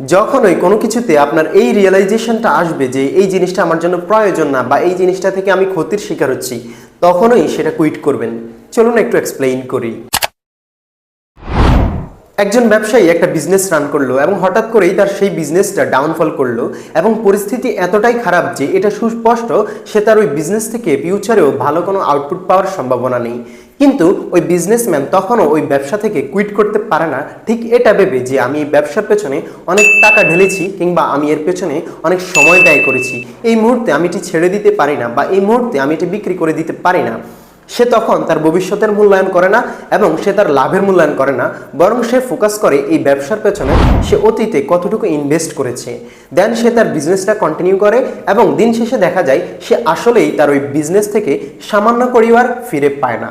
যখনই কোনো কিছুতে আপনার এই রিয়েলাইজেশনটা আসবে যে এই জিনিসটা আমার জন্য প্রয়োজন না বা এই জিনিসটা থেকে আমি ক্ষতির শিকার হচ্ছি, তখনই সেটা কুইট করবেন। চলুন একটু এক্সপ্লেইন করি। একজন ব্যবসায়ী একটা বিজনেস রান করল এবং হঠাৎ করেই তার সেই বিজনেসটা ডাউনফল করল এবং পরিস্থিতি এতটাই খারাপ যে এটা সুস্পষ্ট সে তার ওই বিজনেস থেকে ফিউচারেও ভালো কোনো আউটপুট পাওয়ার সম্ভাবনা নেই। কিন্তু ওই বিজনেসম্যান তখনও ওই ব্যবসা থেকে কুইট করতে পারে না। ঠিক এটা ভেবে যে আমি এই ব্যবসার পেছনে অনেক টাকা ঢেলেছি কিংবা আমি এর পেছনে অনেক সময় ব্যয় করেছি। এই মুহূর্তে আমি এটি ছেড়ে দিতে পারি না বা এই মুহূর্তে আমি এটি বিক্রি করে দিতে পারি না। সে তখন তার ভবিষ্যতের মূল্যায়ন করে না এবং সে তার লাভের মূল্যায়ন করে না, বরং সে ফোকাস করে এই ব্যবসার পেছনে সে অতীতে কতটুকু ইনভেস্ট করেছে। দেন সে তার বিজনেসটা কন্টিনিউ করে এবং দিন শেষে দেখা যায় সে আসলেই তার ওই বিজনেস থেকে সামান্য করিবার ফিরে পায় না।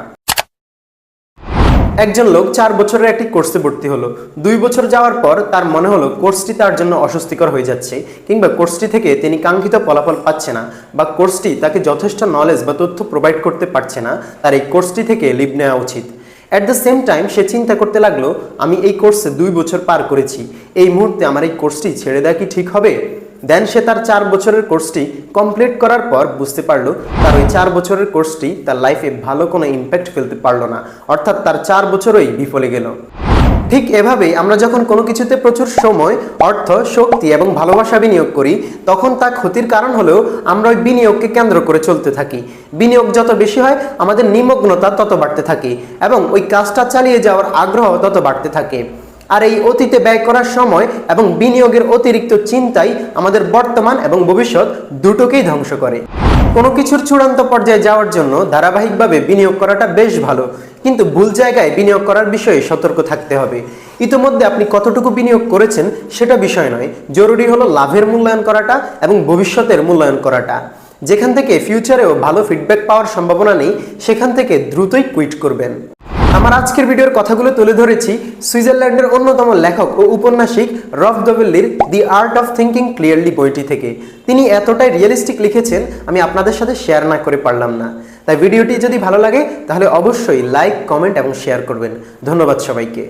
একজন লোক চার বছরের একটি কোর্সে ভর্তি হলো। দুই বছর যাওয়ার পর তার মনে হলো কোর্সটি তার জন্য অস্বস্তিকর হয়ে যাচ্ছে, কিংবা কোর্সটি থেকে তিনি কাঙ্ক্ষিত ফলাফল পাচ্ছে না, বা কোর্সটি তাকে যথেষ্ট নলেজ বা তথ্য প্রোভাইড করতে পারছে না, তার এই কোর্সটি থেকে লিভ নেওয়া উচিত। অ্যাট দ্য সেম টাইম সে চিন্তা করতে লাগল, আমি এই কোর্সে দুই বছর পার করেছি, এই মুহূর্তে আমার এই কোর্সটি ছেড়ে দেওয়া কি ঠিক হবে? দেন সে তার চার বছরের কোর্সটি কমপ্লিট করার পর বুঝতে পারল, তার ওই চার বছরের কোর্সটি তার লাইফে ভালো কোনো ইম্প্যাক্ট ফেলতে পারল না। অর্থাৎ তার চার বছরই বিফলে গেল। ঠিক এভাবেই আমরা যখন কোনো কিছুতে প্রচুর সময়, অর্থ, শক্তি এবং ভালোবাসা বিনিয়োগ করি, তখন তা ক্ষতির কারণ হলেও আমরা ওই বিনিয়োগকে কেন্দ্র করে চলতে থাকি। বিনিয়োগ যত বেশি হয়, আমাদের নিমগ্নতা তত বাড়তে থাকে এবং ওই কাজটা চালিয়ে যাওয়ার আগ্রহ তত বাড়তে থাকে। আর এই অতীতে ব্যয় করার সময় এবং বিনিয়োগের অতিরিক্ত চিন্তাই আমাদের বর্তমান এবং ভবিষ্যৎ দুটোকেই ধ্বংস করে। কোনো কিছুর চূড়ান্ত পর্যায়ে যাওয়ার জন্য ধারাবাহিকভাবে বিনিয়োগ করাটা বেশ ভালো, কিন্তু ভুল জায়গায় বিনিয়োগ করার বিষয়ে সতর্ক থাকতে হবে। ইতিমধ্যে আপনি কতটুকু বিনিয়োগ করেছেন সেটা বিষয় নয়, জরুরি হলো লাভের মূল্যায়ন করাটা এবং ভবিষ্যতের মূল্যায়ন করাটা। যেখান থেকে ফিউচারেও ভালো ফিডব্যাক পাওয়ার সম্ভাবনা নেই, সেখান থেকে দ্রুতই কুইট করবেন। আমার আজকের ভিডিওর কথাগুলো তুলে ধরেছি সুইজারল্যান্ডের অন্যতম লেখক ও উপন্যাসিক Rolf দবেল্লির the art of thinking clearly বইটি থেকে। তিনি এতটাই রিয়েলিস্টিক লিখেছেন, আমি আপনাদের সাথে শেয়ার না করে পারলাম না। তাই ভিডিওটি যদি ভালো লাগে, তাহলে অবশ্যই লাইক, কমেন্ট এবং শেয়ার করবেন। ধন্যবাদ সবাইকে।